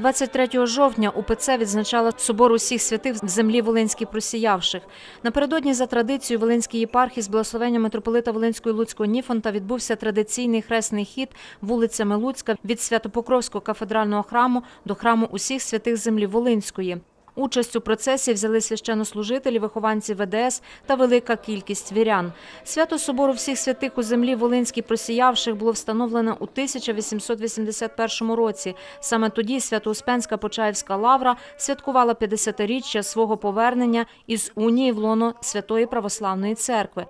23 жовтня УПЦ відзначала собор усіх святих в землі Волинській просіявших. Напередодні за традицією Волинської єпархії з благословення митрополита Волинської Луцького Ніфонта відбувся традиційний хресний хід вулицями Луцька від Святопокровського кафедрального храму до храму усіх святих землі Волинської. Участь у процесі взяли священнослужителі, вихованці ВДС та велика кількість вірян. Свято Собору всіх святих у землі Волинській просіявших було встановлено у 1881 році. Саме тоді Свято-Успенська Почаївська лавра святкувала 50-річчя свого повернення із унії в лоно Святої Православної Церкви.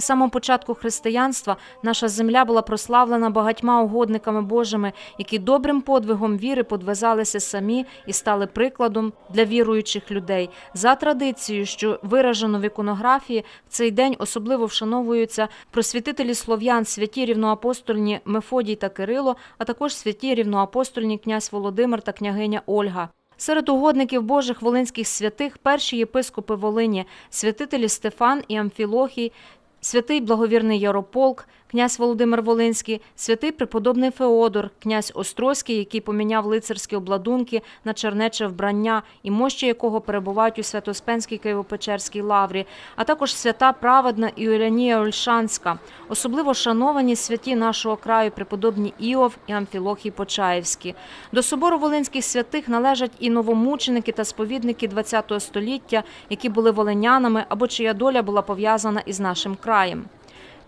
З початку християнства наша земля була прославлена багатьма угодниками Божими, які добрим подвигом віри подвизалися самі і стали прикладом для віруючих людей. За традицією, що виражено в іконографії, в цей день особливо вшановуються просвітителі слов'ян, святі рівноапостольні Мефодій та Кирило, а також святі рівноапостольні князь Володимир та княгиня Ольга. Серед угодників Божих волинських святих перші єпископи Волині, святителі Стефан і Амфілохій, святий благовірний Ярополк, князь Володимир Волинський, святий преподобний Феодор, князь Острозький, який поміняв лицарські обладунки на чернече вбрання і мощі якого перебувають у Святоспенській Києво-Печерській лаврі, а також свята праведна Іолянія Ольшанська. Особливо шановані святі нашого краю преподобні Іов і Амфілохій Почаївські. До собору волинських святих належать і новомученики та сповідники ХХ століття, які були волинянами або чия доля була пов'язана із нашим краєм.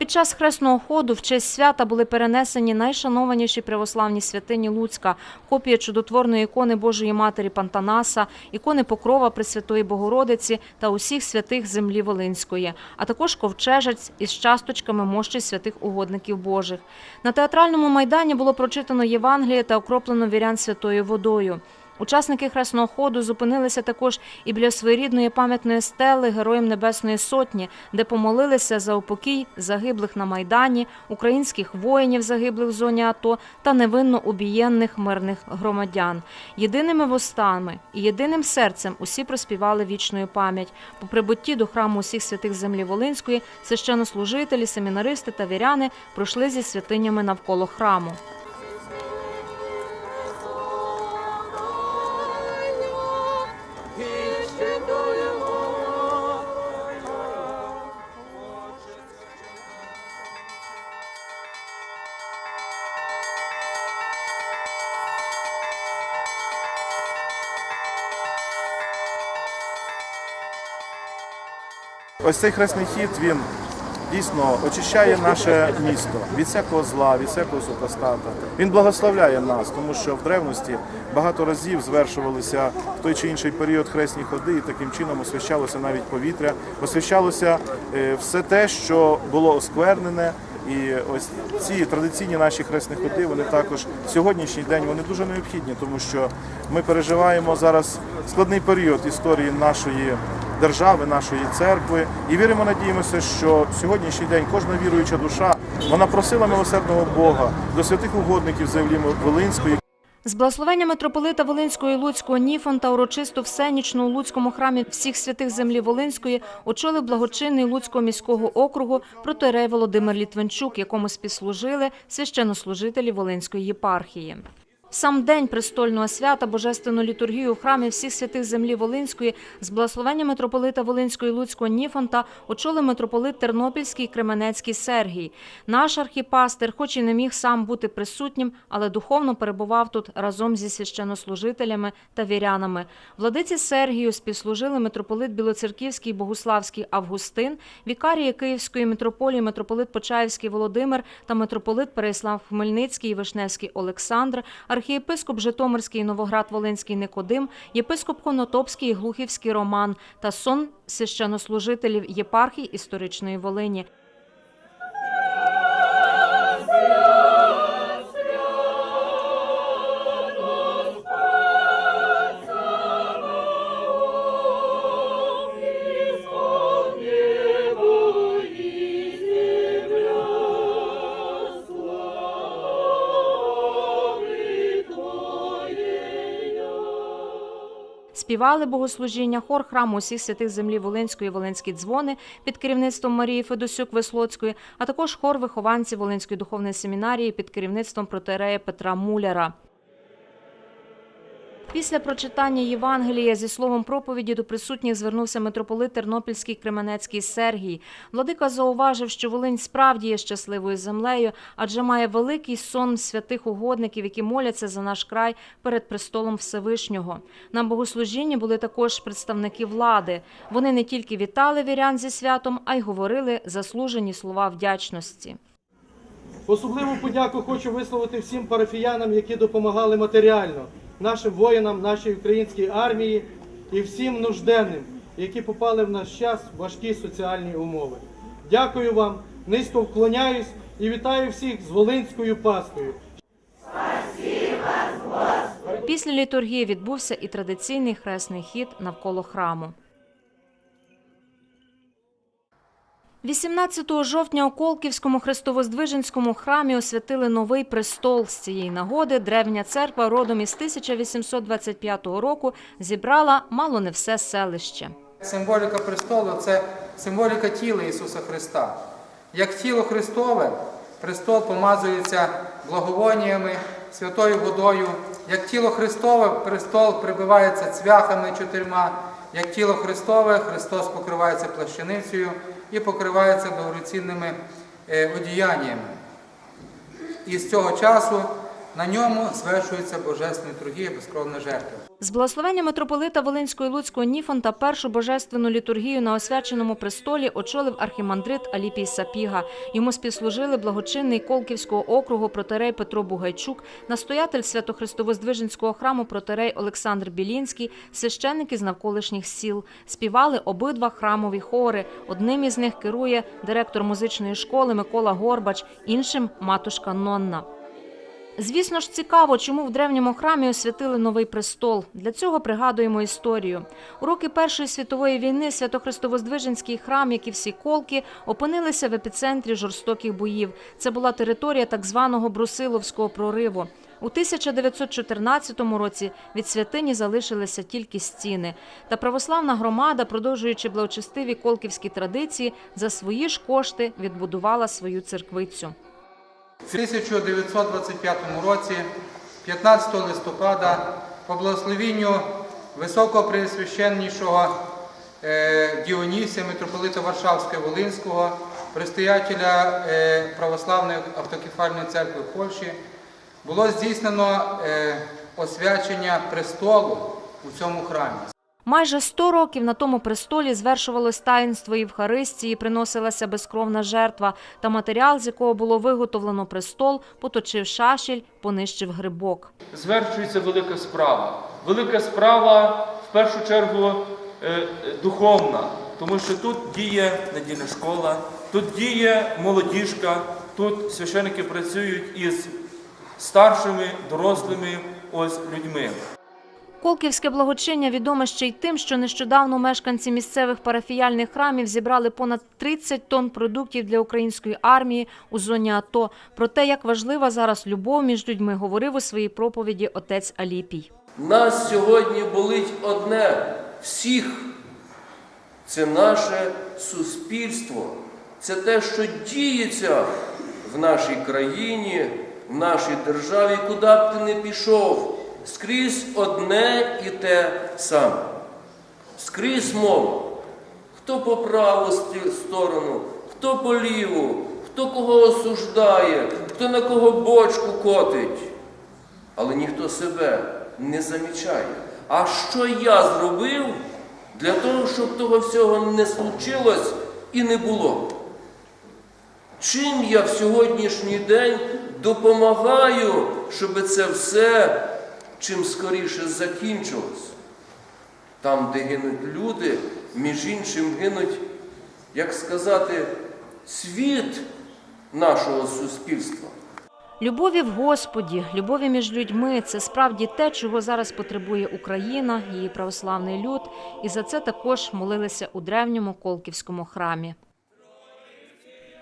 Під час хресного ходу в честь свята були перенесені найшанованіші православні святині Луцька, копія чудотворної ікони Божої Матері Пантанаса, ікони Покрова Пресвятої Богородиці та усіх святих землі Волинської, а також ковчежець із часточками мощі святих угодників Божих. На театральному майдані було прочитано Євангеліє та окроплено вірян святою водою. Учасники хресного ходу зупинилися також і біля своєрідної пам'ятної стели Героям Небесної Сотні, де помолилися за упокій загиблих на Майдані, українських воїнів, загиблих в зоні АТО та невинно убієнних мирних громадян. Єдиними вустами і єдиним серцем усі проспівали вічною пам'ять. По прибутті до храму усіх святих землі Волинської священнослужителі, семінаристи та віряни пройшли зі святинями навколо храму. Ось цей хресний хід він дійсно очищає наше місто від всякого зла, від всякого супостата. Він благословляє нас, тому що в древності багато разів звершувалися в той чи інший період хресні ходи, і таким чином освящалося навіть повітря, освящалося е, все те, що було осквернене. І ось ці традиційні наші хресні ходи, вони також в сьогоднішній день вони дуже необхідні, тому що ми переживаємо зараз складний період історії нашої держави, нашої церкви, і віримо, надіємося, що сьогоднішній день кожна віруюча душа вона просила милосердного Бога до святих угодників землі Волинської. З благословення митрополита Волинського і Луцького Ніфонта урочисто всенічно у Луцькому храмі всіх святих землі Волинської очолив благочинний Луцького міського округу протоірей Володимир Літвинчук, якому співслужили священнослужителі Волинської єпархії. Сам день престольного свята Божественну літургію у храмі всіх святих землі Волинської з благословення митрополита Волинського і Луцького Ніфонта очолив митрополит Тернопільський Кременецький Сергій. Наш архіпастир, хоч і не міг сам бути присутнім, але духовно перебував тут разом зі священнослужителями та вірянами. Владиці Сергію співслужили митрополит Білоцерківський Богуславський Августин, вікарії Київської митрополії митрополит Почаївський Володимир та митрополит Переслав Хмельницький і Вишневський Олександр, архієпископ Житомирський і Новоград-Волинський Никодим, єпископ Конотопський і Глухівський Роман та сон священнослужителів єпархій історичної Волині. Співали богослужіння хор храму усіх святих землі Волинської Волинські дзвони під керівництвом Марії Федосюк Веслоцької, а також хор вихованців Волинської духовної семінарії під керівництвом протерея Петра Муляра. Після прочитання Євангелія зі словом проповіді до присутніх звернувся митрополит Тернопільський Кременецький Сергій. Владика зауважив, що Волинь справді є щасливою землею, адже має великий сон святих угодників, які моляться за наш край перед престолом Всевишнього. На богослужінні були також представники влади. Вони не тільки вітали вірян зі святом, а й говорили заслужені слова вдячності. Особливу подяку хочу висловити всім парафіянам, які допомагали матеріально, нашим воїнам, нашій українській армії і всім нужденним, які попали в наш час в важкі соціальні умови. Дякую вам, низько вклоняюсь і вітаю всіх з Волинською Пасхою. Після літургії відбувся і традиційний хресний хід навколо храму. 18 жовтня у Колківському Христовоздвиженському храмі освятили новий престол. З цієї нагоди древня церква родом із 1825 року зібрала мало не все селище. Символіка престолу це символіка тіла Ісуса Христа. Як тіло Христове, престол помазується благовоніями, святою водою. Як тіло Христове, престол прибивається цвяхами чотирма. Як тіло Христове, Христос покривається плащаницею і покривається дорогоцінними е, одіяннями. І з цього часу на ньому звершується божественна торгія безкровна жертва. З благословення митрополита Волинського і Луцького Ніфонта першу божественну літургію на освяченому престолі очолив архімандрит Аліпій Сапіга. Йому співслужили благочинний Колківського округу протерей Петро Бугайчук, настоятель Свято-Христовоздвиженського храму протерей Олександр Білінський, священники з навколишніх сіл. Співали обидва храмові хори. Одним із них керує директор музичної школи Микола Горбач, іншим матушка Нонна. Звісно ж, цікаво, чому в древньому храмі освятили новий престол. Для цього пригадуємо історію. У роки Першої світової війни Свято-Христовоздвиженський храм, як і всі колки, опинилися в епіцентрі жорстоких боїв. Це була територія так званого Брусиловського прориву. У 1914 році від святині залишилися тільки стіни. Та православна громада, продовжуючи благочестиві колківські традиції, за свої ж кошти відбудувала свою церквицю. В 1925 році, 15 листопада, по благословінню високопреосвященнішого е, Діонісія, митрополита Варшавського Волинського, предстоятеля е, Православної автокефальної церкви в Польщі, було здійснено е, освячення престолу у цьому храмі. Майже 100 років на тому престолі звершувалось таїнство Євхаристії, приносилася безкровна жертва, та матеріал, з якого було виготовлено престол, поточив шашель, понищив грибок. звершується велика справа. Велика справа в першу чергу е, е, духовна, тому що тут діє недільна школа, тут діє молодіжка, тут священники працюють із старшими, дорослими ось людьми. Колківське благочиння відоме ще й тим, що нещодавно мешканці місцевих парафіяльних храмів зібрали понад 30 тонн продуктів для української армії у зоні АТО. Про те, як важлива зараз любов між людьми, говорив у своїй проповіді отець Аліпій. Нас сьогодні болить одне всіх. Це наше суспільство, це те, що діється в нашій країні, в нашій державі, куди б ти не пішов, скрізь одне і те саме. Скрізь мова. Хто по праву сторону, хто по ліву, хто кого осуждає, хто на кого бочку котить але ніхто себе не замічає. А що я зробив для того, щоб того всього не случилось і не було? Чим я в сьогоднішній день допомагаю, щоб це все чим скоріше закінчилось? Там, де гинуть люди, між іншим гинуть, як сказати, світ нашого суспільства. Любові в Господі, любові між людьми це справді те, чого зараз потребує Україна, її православний люд, і за це також молилися у древньому Колківському храмі.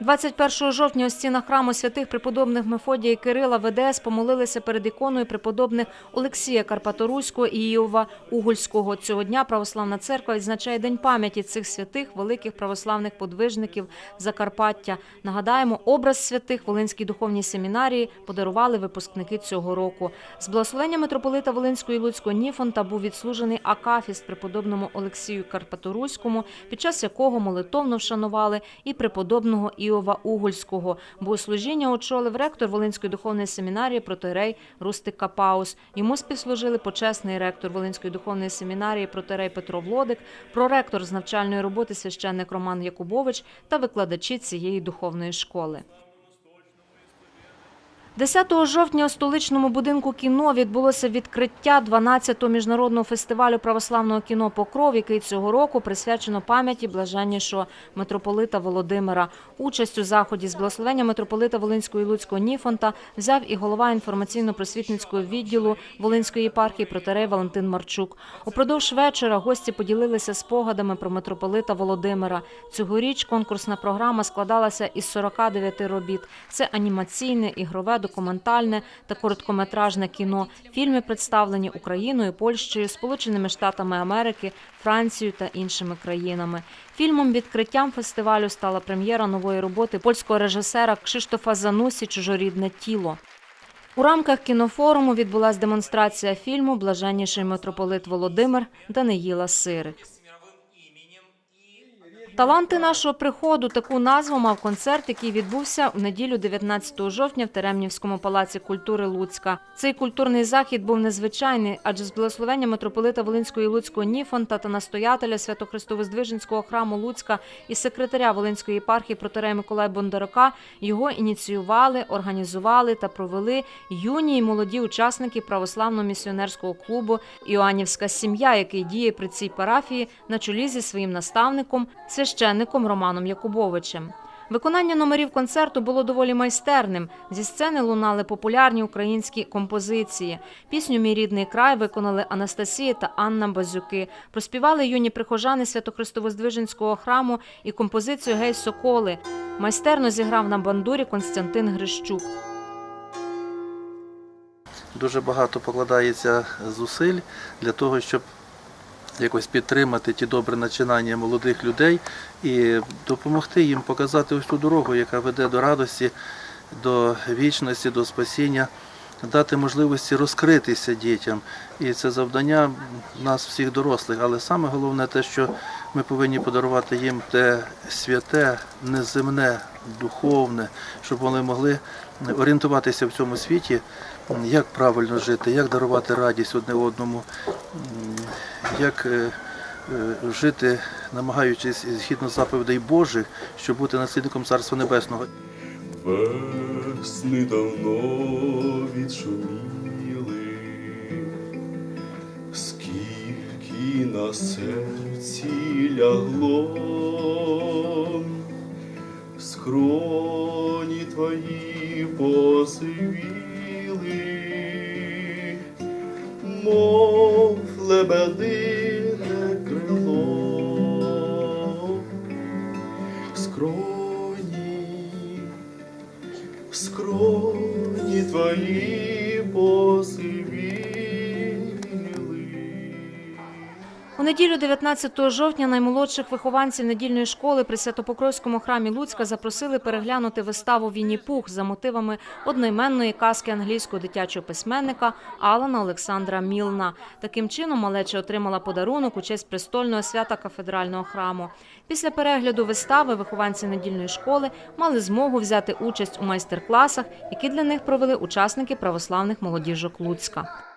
21 жовтня у стінах храму святих преподобних Мефодія і Кирила ВДС помолилися перед іконою преподобних Олексія Карпаторуського і Іова Угольського. Цього дня православна церква відзначає День пам'яті цих святих великих православних подвижників Закарпаття. Нагадаємо, образ святих Волинській духовній семінарії подарували випускники цього року. З благословення митрополита Волинського і Луцького Ніфонта був відслужений акафіст преподобному Олексію Карпаторуському, під час якого молитовно вшанували і преподобного Іова Угольського. Богослужіння очолив ректор Волинської духовної семінарії протирей Рустик Капаус. Йому співслужили почесний ректор Волинської духовної семінарії протирей Петро Влодик, проректор з навчальної роботи священник Роман Якубович та викладачі цієї духовної школи. 10 жовтня у столичному будинку кіно відбулося відкриття 12-го міжнародного фестивалю православного кіно Покров, який цього року присвячено пам'яті блаженнішого митрополита Володимира. Участь у заході з благословення митрополита Волинського і Луцького Ніфонта взяв і голова інформаційно-просвітницького відділу Волинської єпархії протерей Валентин Марчук. Упродовж вечора гості поділилися спогадами про митрополита Володимира. Цьогоріч конкурсна програма складалася із 49 робіт. Це анімаційне, ігрове, документальне та короткометражне кіно. Фільми представлені Україною, Польщею, Сполученими Штатами Америки, Францією та іншими країнами. Фільмом відкриттям фестивалю стала прем'єра нової роботи польського режисера Кшиштофа Занусі Чужорідне тіло. У рамках кінофоруму відбулася демонстрація фільму Блаженніший митрополит Володимир Даниїла Сирик. Таланти нашого приходу таку назву мав концерт, який відбувся у неділю 19 жовтня в Теремнівському палаці культури Луцька. Цей культурний захід був незвичайний, адже з благословення митрополита Волинського і Луцького Ніфонта та настоятеля Свято-Христовоздвиженського храму Луцька і секретаря Волинської єпархії протерея Миколая Бондарака його ініціювали, організували та провели юні й молоді учасники православного місіонерського клубу Іоаннівська сім'я, який діє при цій парафії на чолі зі своїм наставником, священником Романом Якубовичем. Виконання номерів концерту було доволі майстерним. Зі сцени лунали популярні українські композиції. Пісню Мій рідний край виконали Анастасія та Анна Базюки. Проспівали юні прихожани Свято-Христовоздвиженського храму і композицію Гей Соколи. Майстерно зіграв на бандурі Константин Грищук. дуже багато покладається зусиль для того, щоб якось підтримати ті добрі начинання молодих людей і допомогти їм показати ось ту дорогу, яка веде до радості, до вічності, до спасіння, дати можливості розкритися дітям. І це завдання нас, всіх дорослих. Але саме головне те, що ми повинні подарувати їм те святе, неземне, духовне, щоб вони могли орієнтуватися в цьому світі, як правильно жити, як дарувати радість одне одному, як е, е, жити, намагаючись згідно заповідей Божих, щоб бути наслідником Царства Небесного. Весни давно відшуміли, скільки на серці лягло, скроні твої посивіли, лебедине крило, скроні скроні твої неділю 19 жовтня наймолодших вихованців недільної школи при Святопокровському храмі Луцька запросили переглянути виставу Вінні Пух за мотивами одноіменної казки англійського дитячого письменника Алана Олександра Мілна. Таким чином малеча отримала подарунок у честь престольного свята кафедрального храму. Після перегляду вистави вихованці недільної школи мали змогу взяти участь у майстер-класах, які для них провели учасники православних молодіжок Луцька.